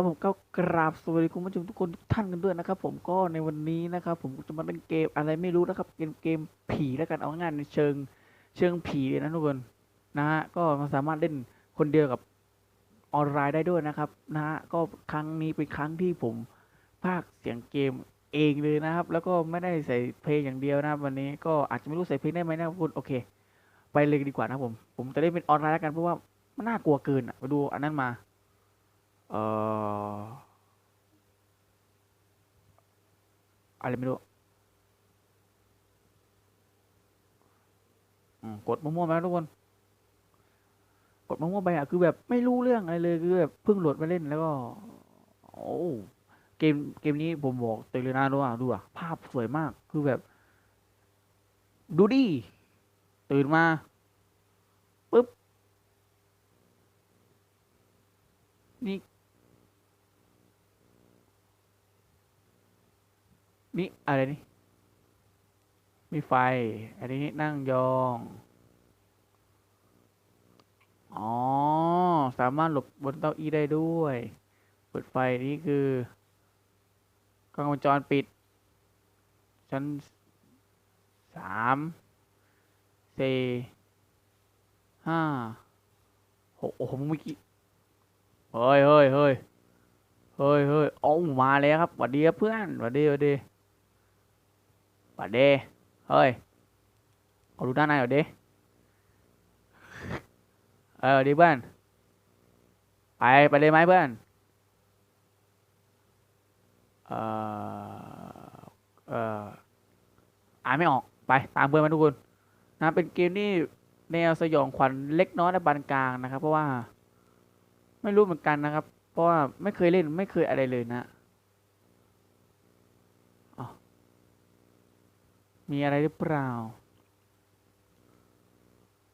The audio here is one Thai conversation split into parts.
ครับผมก็กราบสวัสดีคุณผู้ชมทุกคนทุกท่านกันด้วยนะครับ ผมก็ในวันนี้นะครับ ผมจะมาเล่นเกมอะไรไม่รู้นะครับ เกมเกมผีแล้วกันเอางายๆในเชิง เชิงผีเลยนะทุกคนนะฮะก็มันสามารถเล่นคนเดียวกับออนไลน์ได้ด้วยนะครับนะฮะก็ครั้งนี้เป็นครั้งที่ผมพากเสียงเกมเองเลยนะครับ แล้วก็ไม่ได้ใส่เพลงอย่างเดียวนะครับ วันนี้ก็อาจจะไม่รู้ใส่เพลงได้ไหมนะครับคุณโอเค ไปเลยดีกว่านะผม ผมจะได้เป็นออนไลน์แล้วกันเพราะว่ามันน่ากลัวเกินอะไปดูอันนั้นมา อ่ออะไรไม่รู้กดมั่วๆไปทุกคน กดมั่วๆไปอะคือแบบไม่รู้เรื่องอะไรเลยคือแบบเพิ่งโหลดมาเล่นแล้วก็ โอ้เกมเกมนี้ผมบอกเตเลยนะดูอะดูอะภาพสวยมากคือแบบ ดูดิตื่นมาปุ๊บนี่ นี่อะไรนี่ มีไฟ อันนี้นั่งยอง อ๋อ สามารถหลบบนเก้าอี้ได้ด้วย เปิดไฟนี่คือกล้องวงจรปิด ชั้นสามสี่ห้าหกโอ้โหเมื่อกี้ เฮ้ยเฮ้ยเฮ้ยเฮ้ยเฮ้ยโอ้มาแล้วครับหวัดดีครับเพื่อนหวัดดีหวัดดี วัดดีเฮ้ยเอาดูด้านในหน่อยดิเออดีเพื่อนไปไปเลยไหมเพื่อนเออเอออ่านไม่ออกไปตามเพื่อนมาทุกคนนะเป็นเกมที่แนวสยองขวัญเล็กน้อยและปานกลางนะครับ เพราะว่า ไม่รู้เหมือนกันนะครับ เพราะว่าไม่เคยเล่นไม่เคยอะไรเลยนะอ้าว มีอะไรหรือเปล่า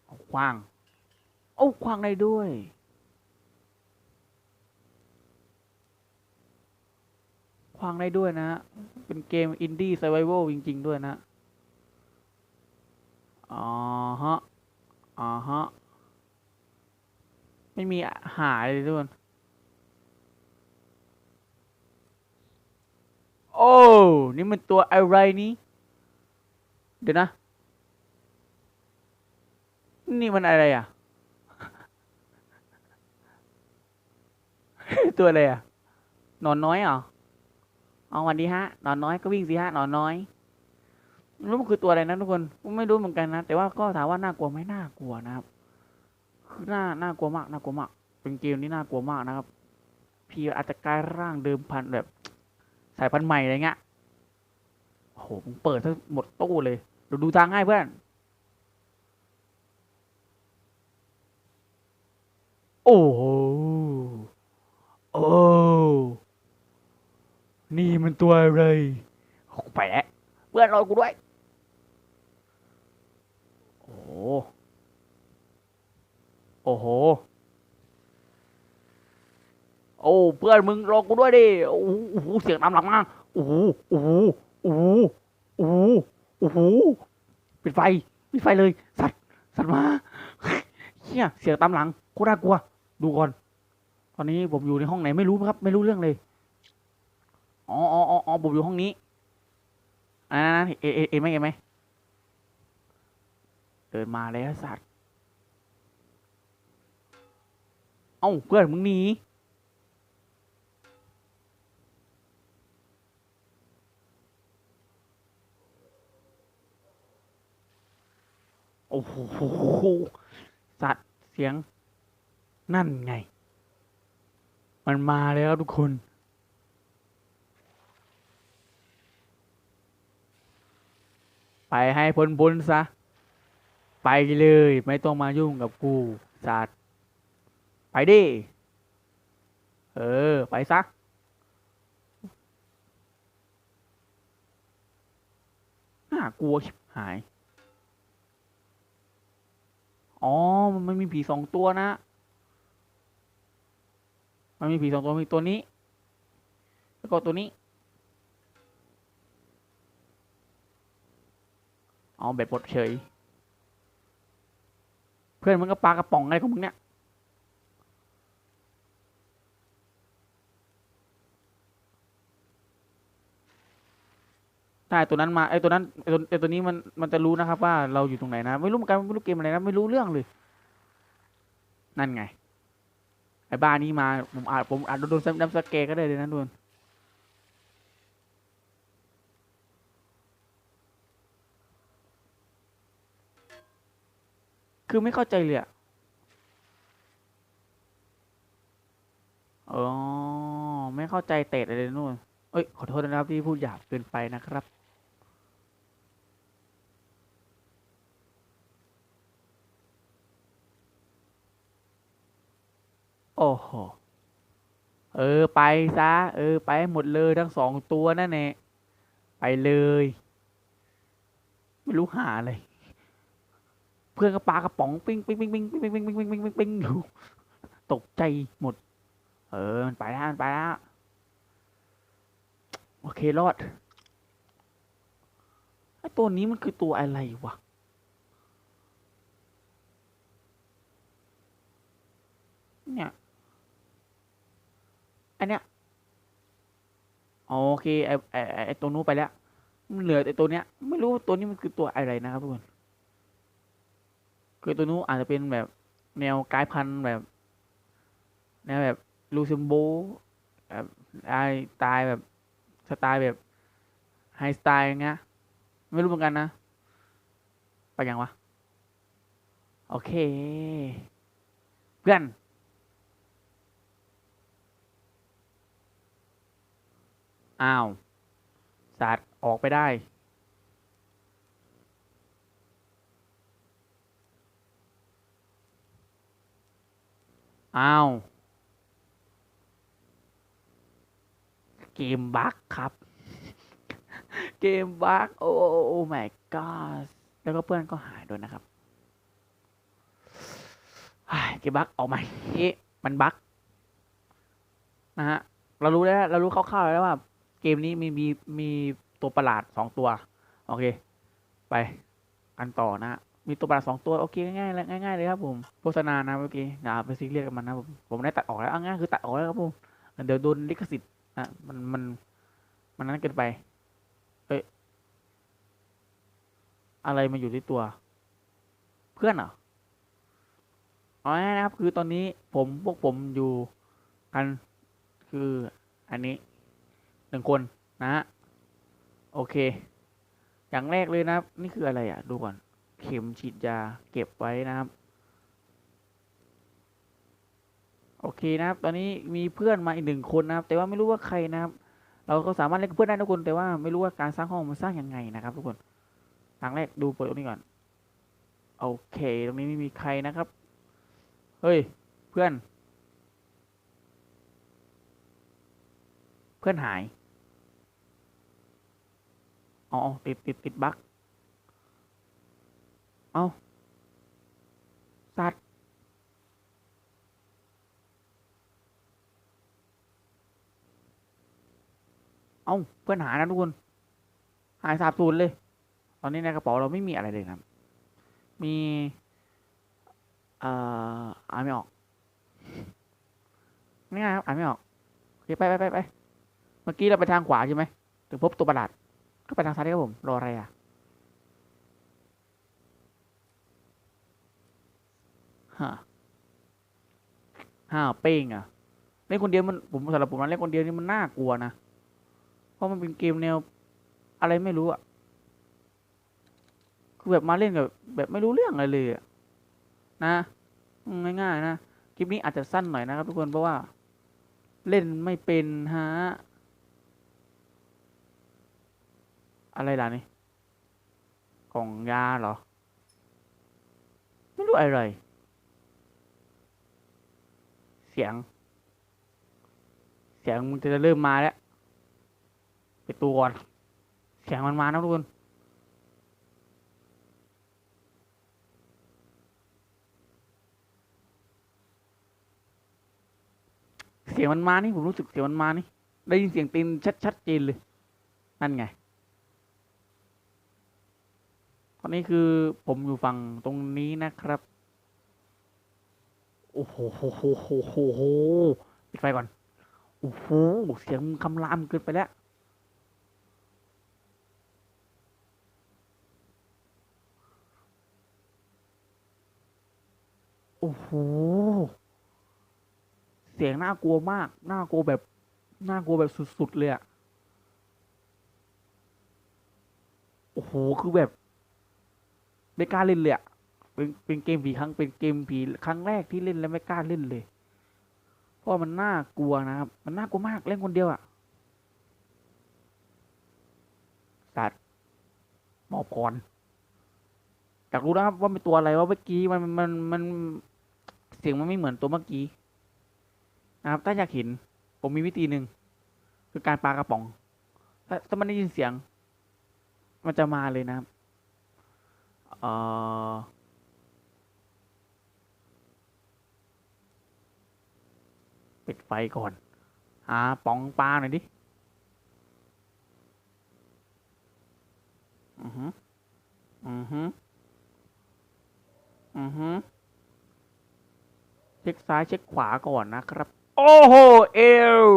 เอาควางโอ้ควางได้ด้วย ควางได้ด้วยนะ เป็นเกมอินดี้ s ซ r v i ว a l จริง ๆ ด้วยนะ อ๋อฮะ อ๋อฮะ ไม่มีหายเลยทุกคนโอ้ นี่มันตัวอะไรนี้ เดี๋ยวนะ นี่มันอะไรอะ ตัวอะไรอะ นอนน้อยเหรอเอาวันดีฮะ นอนน้อยก็วิ่งสิฮะ นอนน้อยไม่รู้มันคือตัวอะไรนะทุกคน ไม่รู้เหมือนกันนะ แต่ว่าก็ถามว่าน่ากลัวไหมน่ากลัวนะครับ คือน่า น่ากลัวมาก น่ากลัวมาก เป็นเกมที่น่ากลัวมากนะครับ พี่อาจจะกลายร่างเดิมพันแบบ สายพันธุ์ใหม่อะไรเงี้ยโอ้โหเปิดทั้งหมดตู้เลย ดูดูทางให้เพื่อน โอ้โห โอ้ นี่มันตัวอะไรโอ้แปะเพื่อนรอกูด้วย โอ้โห โอ้โห โอ้ เพื่อนมึงรอกูด้วยดิ โอ้โห เสียงตามหลังมา โอ้โห โอ้โห โอ้โห โอ้โห อ้โหปิดไฟปิดไฟเลย สัตว์สัตว์มาเฮียเสียงตามหลังโคตรน่ากลัว ดูก่อน ตอนนี้ผมอยู่ในห้องไหนไม่รู้ครับ ไม่รู้เรื่องเลยอ๋ออ๋ออ๋ออ๋อผมอยู่ห้องนี้อ่าเอเอเอไหมเอไหมเดินมาแล้วสัตว์ เอ้าเพื่อนมึงหนี อ้โหสัตว์เสียง นั่นไง มันมาแล้วทุกคน ไปให้พ้นพ้นซะ ไปเลยไม่ต้องมายุ่งกับกูสัตว์ ไปดิ เออ ไปซะน่ากลัวชิบหาย อ๋อ มันไม่มีผีสองตัวนะ มันมีผีสองตัว มีตัวนี้ แล้วก็ตัวนี้ เอาเบ็ดบดเฉย เพื่อนมึงก็ปลากระป๋องอะไรของมึงเนี่ย ใช่ตัวนั้นมาไอ้ตัวนั้นไอ้ตัวไอ้ตัวนี้มันมันจะรู้นะครับ ว่าเราอยู่ตรงไหนนะ ไม่รู้เหมือนกันไม่รู้เกมอะไรนะไม่รู้เรื่องเลย นั่นไง ไอ้บ้านี้มาผมอาจผมอาจโดนดัมสเกก็ได้เลยนะทุนคือไม่เข้าใจเลยอะอ๋อ ไม่เข้าใจเตะอะไรนู่น เอ้ย ขอโทษนะครับที่พูดหยาบเกินไปนะครับ โอ้โห เออไปซะ เออ ไปหมดเลยทั้งสองตัวนั่นแหละไปเลย ไม่รู้หาอะไร เพื่อนก็ปลากระป๋องปิ้งปิ้งปิ้งปิ้งปิ้งปิ้งปิ้งปิ้งปิ้งปิ้งปิ้งอยู่ตกใจหมด เออ มันไปแล้วมันไปแล้วโอเครอดไอตัวนี้มันคือตัวอะไรวะเนี่ย อันเนี้ยโอเคไอไอไอตัวนู้นไปแล้วมันเหลือไอตัวเนี้ย ไม่รู้ตัวนี้มันคือตัวอะไรนะครับทุกคนคือตัวนู้นอาจจะเป็นแบบแนวกลายพันธุ์แบบ แนวแบบลูซิมโบแบบไอสไตล์แบบสไตล์แบบไฮสไตล์อย่างเงี้ยไม่รู้เหมือนกันนะไปยังวะ โอเค เพื่อน อ้าวสัตว์ออกไปได้ อ้าว เกมบั๊กครับ เกมบั๊กโอ้โอ้ my god แล้วก็เพื่อนก็หายด้วยนะครับเฮ้เกมบั๊กออกมาเอ๊ะมันบั๊กนะฮะเรารู้แล้วเรารู้คร่าวๆแล้วว่า มนี้มีมีมีตัวประหลาดสองตัว โอเค ไปกันต่อนะมีตัวประหลาดสองตัวโอเคง่ายๆเลยง่ายๆเลยครับผมโฆษณานะเมื่อกี้อย่าไปซีเรียสกับมันนะผมผมได้ตัดออกแล้วง่ายคือตัดออกแล้วครับผมเดี๋ยวโดนลิขสิทธิ์อะมันมันมันนั้นเกินไป เอ้ยอะไรมาอยู่ที่ตัว เพื่อนเหรออ๋อนะครับ คือตอนนี้ผมพวกผมอยู่กันคืออันนี้ หนึ่งคนนะฮะโอเค อย่างแรกเลยนะครับ นี่คืออะไรอะ ดูก่อน เข็มฉีดยาเก็บไว้นะครับ โอเคนะครับ ตอนนี้มีเพื่อนมาอีกหนึ่งคนนะครับ แต่ว่าไม่รู้ว่าใครนะครับ เราก็สามารถเล่นกับเพื่อนได้ทุกคนแต่ว่าไม่รู้ว่าการสร้างห้องมันสร้างยังไงนะครับ ทุกคนอย่างแรกดูเปิดตรงนี้ก่อน โอเค ตรงนี้ไม่มีใครนะครับ เฮ้ย เพื่อน พื่อนหาย อ๋อติดติดติดบั๊กเอาสัตว์เอาเพื่อนหายนะทุกคน หายสาบสูญเลย ตอนนี้ในกระเป๋าเราไม่มีอะไรเลยครับ มี เอ่ออ่านไม่ออก ง่ายครับอ่านไม่ออกโอเคไปไปไปไป มื่อกี้เราไปทางขวาใช่ไหมถึงพบตัวประหลาด ก็ไปทางซ้ายครับผม รออะไรอะ ฮะห้าเป้งอะ เล่นคนเดียวมันผมสำหรับผมนะเล่นคนเดียวนี่มันน่ากลัวนะ เพราะมันเป็นเกมแนวอะไรไม่รู้อะ คือแบบมาเล่นกับแบบไม่รู้เรื่องอะไรเลยอะนะ ง่ายๆนะ คลิปนี้อาจจะสั้นหน่อยนะครับทุกคนเพราะว่า เล่นไม่เป็นฮะ อะไรล่ะนี่กล่องยาเหรอ ไม่รู้อะไร เสียง เสียงมันจะเริ่มมาแล้วไปตัวก่อนเสียงมันมานะทุกคนเสียงมันมานี่ผมรู้สึกเสียงมันมานี่ ได้ยินเสียงตีนชัดชัดเจนเลย นั่นไง อนนี้คือผมอยู่ฝั่งตรงนี้นะครับ โอ้โหโหโหโหปิดไฟก่อน โอ้โห เสียงคำรามเกินไปแล้วโอ้โห เสียงน่ากลัวมาก น่ากลัวแบบ น่ากลัวแบบสุดๆเลยอะโอ้โห คือแบบ ไม่กล้าเล่นเลยอะเป็นเป็นเกมผีครั้งเป็นเกมผีครั้งแรกที่เล่นแล้วไม่กล้าเล่นเลย เพราะมันน่ากลัวนะครับ มันน่ากลัวมากเล่นคนเดียวอะสัตว์หมอบก่อนอยากรู้นะครับว่าเป็นตัวอะไรว่าเมื่อกี้มันมันมันเสียงมันไม่เหมือนตัวเมื่อกี้นะครับ ถ้าอยากเห็นผมมีวิธีหนึ่งคือการปากระป๋อง ถ้าถ้ามันได้ยินเสียง มันจะมาเลยนะครับ เอ่อปิดไฟก่อนหาป๋องปลาหน่อยดิ อือฮึอือฮึอือฮึเช็คซ้ายเช็คขวาก่อนนะครับ โอ้โห เอว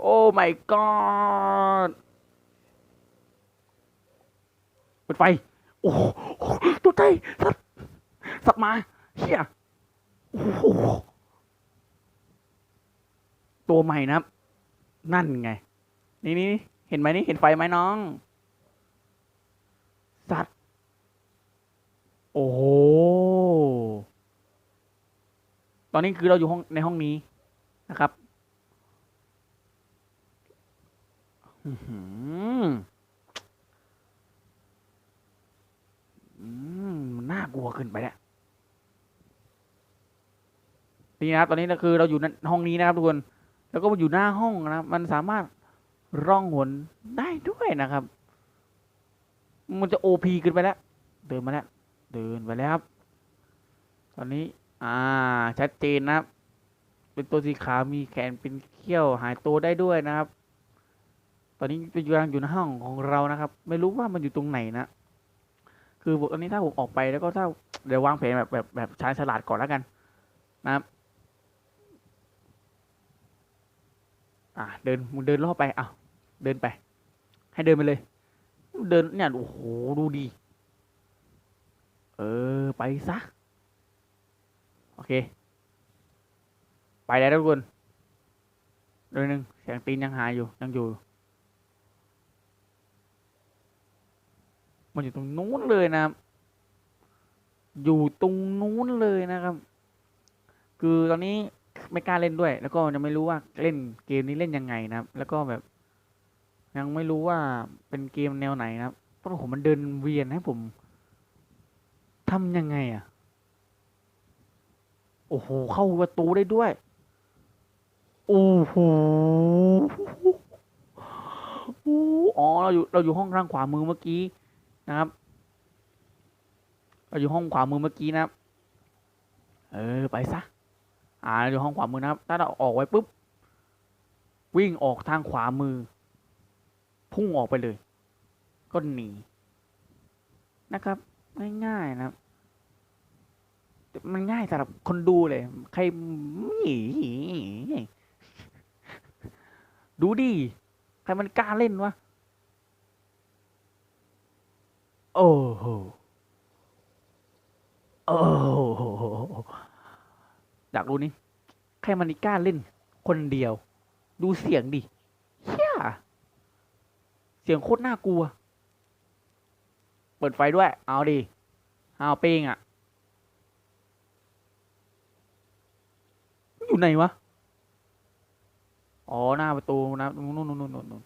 โอ้ my god ปิดไฟ โอ้โหตัวใจสัตสัตมาเฮียโอ้โหตัวใหม่นะนั่นไง นี่นี่เห็นไหมนี่เห็นไฟไหมน้อง สัตว์ โอ้โหตอนนี้คือเราอยู่ห้องในห้องนี้นะครับ อือืมมั น่ากลัวขึ้นไปแล้วนี่นะครับตอนนี้ก็คือเราอยู่ในห้องนี้นะครับทุกคนแล้วก็มาอยู่หน้าห้องนะครับมันสามารถร่องหนได้ด้วยนะครับ มันจะโอพีขึ้นไปแล้วเดินมาแล้วเดินไปแล้วครับ ตอนนี้ อ่า ชัดเจนนะครับ เป็นตัวสีขาวมีแขนเป็นเขี้ยวหายตัวได้ด้วยนะครับ ตอนนี้เป็นอยู่อยู่ในห้องของเรานะครับ ไม่รู้ว่ามันอยู่ตรงไหนนะ คือตอนนี้ถ้าผมออกไปแล้วก็ถ้าเดี๋ยววางแผนแบบแบบแบบชาญฉลาดก่อนแล้วกัน นะครับ อ่าเดินมึงเดินรอบไปอะเดินไป ให้เดินไปเลย เดินเนี่ยโอ้โหดูดี เออไปซะโอเค ไปแล้วทุกคนเดี๋ยวหนึ่งเสียงตีนยังหายอยู่ยังอยู่ มันอยู่ตรงนู้นเลยนะครับ อยู่ตรงนู้นเลยนะครับ คือตอนนี้ไม่กล้าเล่นด้วย แล้วก็ยังไม่รู้ว่าเล่นเกมนี้เล่นยังไงนะครับ แล้วก็แบบ ยังไม่รู้ว่าเป็นเกมแนวไหนนะครับเพราะผมมันเดินเวียนให้ผมทำยังไงอะ โอ้โห เข้าประตูได้ด้วย โอ้โหอ๋อ เราอยู่ เราอยู่ห้องทางขวามือเมื่อกี้ นะครับเราอยู่ห้องขวามือเมื่อกี้นะครับ เออไปซะ อ่าอยู่ห้องขวามือนะครับ ถ้าเราออกไว้ปุ๊บ วิ่งออกทางขวามือ พุ่งออกไปเลย ก็หนี นะครับ ง่ายๆนะครับมันง่ายสำหรับคนดูเลย ใครหนีดูดิ ใครมันกล้าเล่นวะ โอ้โหโอ้โหอยากรู้นี่ใครมันกล้าเล่น คนเดียว ดูเสียงดิเฮียเสียงโคตรน่ากลัว เปิดไฟด้วย เอาดิ เอาเป้งอะ อยู่ไหนวะ อ๋อ หน้าประตูนะนู่นนู่นนู่นนู่นนู่น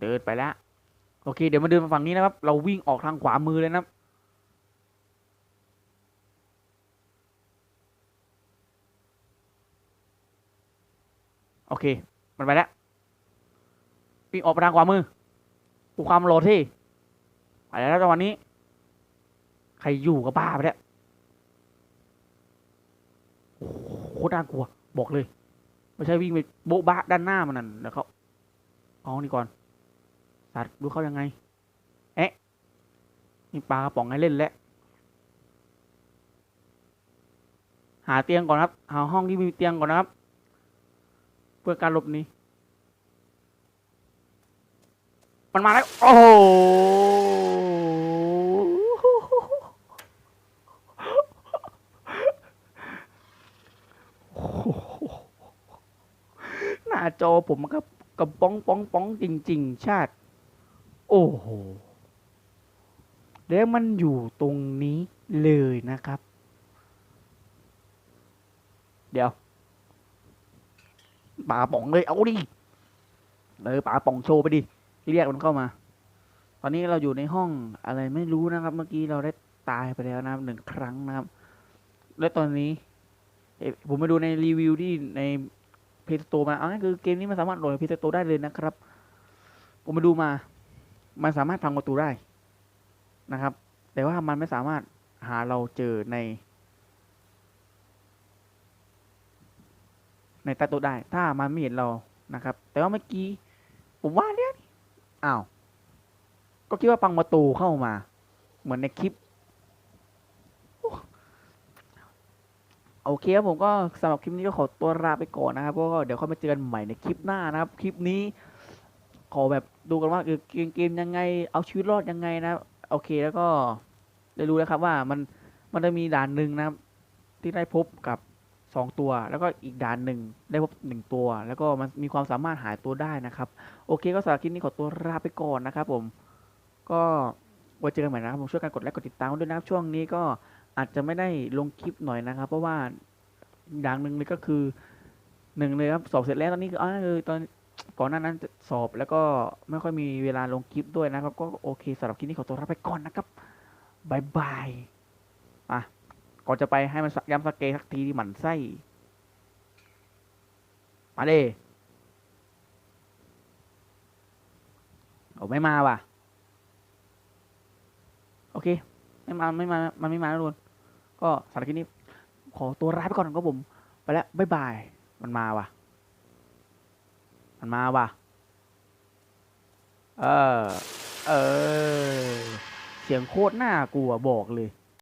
เดินไปแล้ว โอเค เดี๋ยวมาเดินมาฝั่งนี้นะครับ เราวิ่งออกทางขวามือเลยนะครับโอเค มันไปแล้ววิ่งออกไปทางขวามือดูความโลดที่ไปแล้วจังหวะนี้ ใครอยู่กับบ้าไปแล้วโอ้โคตรน่ากลัว บอกเลย ไม่ใช่วิ่งไปโบ๊ะบะด้านหน้ามันนั่นเดี๋ยวเขาเอานี่ก่อน สัตว์ดูเข้ายังไง เอ๊ะมีปลากระป๋องให้เล่นแล้วหาเตียงก่อนครับ หาห้องที่มีเตียงก่อนนะครับ เพื่อการหลบหนีมันมาแล้ว โอ้โหหน้าจอผมก็กระป้องป้องป้องจริง ๆ ชาติ โอ้โห แล้วมันอยู่ตรงนี้เลยนะครับ เดี๋ยวป่าป๋องเลยเอาดิเลยป่าป๋องโชว์ไปดิ เรียกมันเข้ามา ตอนนี้เราอยู่ในห้องอะไรไม่รู้นะครับ เมื่อกี้เราได้ตายไปแล้วนะหนึ่งครั้งนะครับ และตอนนี้ผมมาดูในรีวิวที่ในเพจโตมาเอาง่ายคือเกมนี้มันสามารถโหลดเพจโตได้เลยนะครับ ผมมาดูมา มันสามารถพังประตูได้นะครับ แต่ว่ามันไม่สามารถหาเราเจอใน ในใต้โต๊ะได้ ถ้ามันไม่เห็นเรานะครับ แต่ว่าเมื่อกี้ผมว่าเนี่ยอ้าวก็คิดว่าพังประตูเข้ามา เหมือนในคลิปโอเคครับผมก็สำหรับคลิปนี้ก็ขอตัวลาไปก่อนนะครับก็เดี๋ยวค่อยมาเจอกันใหม่ในคลิปหน้านะครับ คลิปนี้ ขอแบบดูกันว่าเออเกมเกมยังไง เอาชีวิตรอดยังไงนะ โอเคแล้วก็ได้รู้แล้วครับว่ามันมันจะมีด่านหนึ่งนะครับ ที่ได้พบกับสองตัว แล้วก็อีกด่านหนึ่งได้พบหนึ่งตัว แล้วก็มันมีความสามารถหายตัวได้นะครับ โอเคก็สำหรับคลิปนี้ขอตัวลาไปก่อนนะครับ ผม ก็ไว้เจอกันใหม่นะครับผมช่วยกันกดไลค์กดติดตามด้วยนะครับ ช่วงนี้ก็อาจจะไม่ได้ลงคลิปหน่อยนะครับ เพราะว่าอย่างหนึ่งเลยก็คือหนึ่งเลยครับสอบเสร็จแล้วตอนนี้คืออ๋อคือตอน ก่อนหน้านั้นสอบแล้วก็ไม่ค่อยมีเวลาลงคลิปด้วยนะครับ ก็โอเคสำหรับคลิปนี้ขอตัวลาไปก่อนนะครับบายบายอะก่อนจะไปให้มันย้ำสกเกสักทีที่หมันไส้มาเลยเอาไม่มาว่ะ โอเค ไม่มาไม่มา มันไม่มาแล้วทุกคนก็สำหรับคลิปนี้ ขอตัวลาไปก่อนครับผม ไปแล้วบายบาย มันมาว่ะ มันมาว่ะ เออ เออ เสียงโคตรน่ากลัวบอกเลย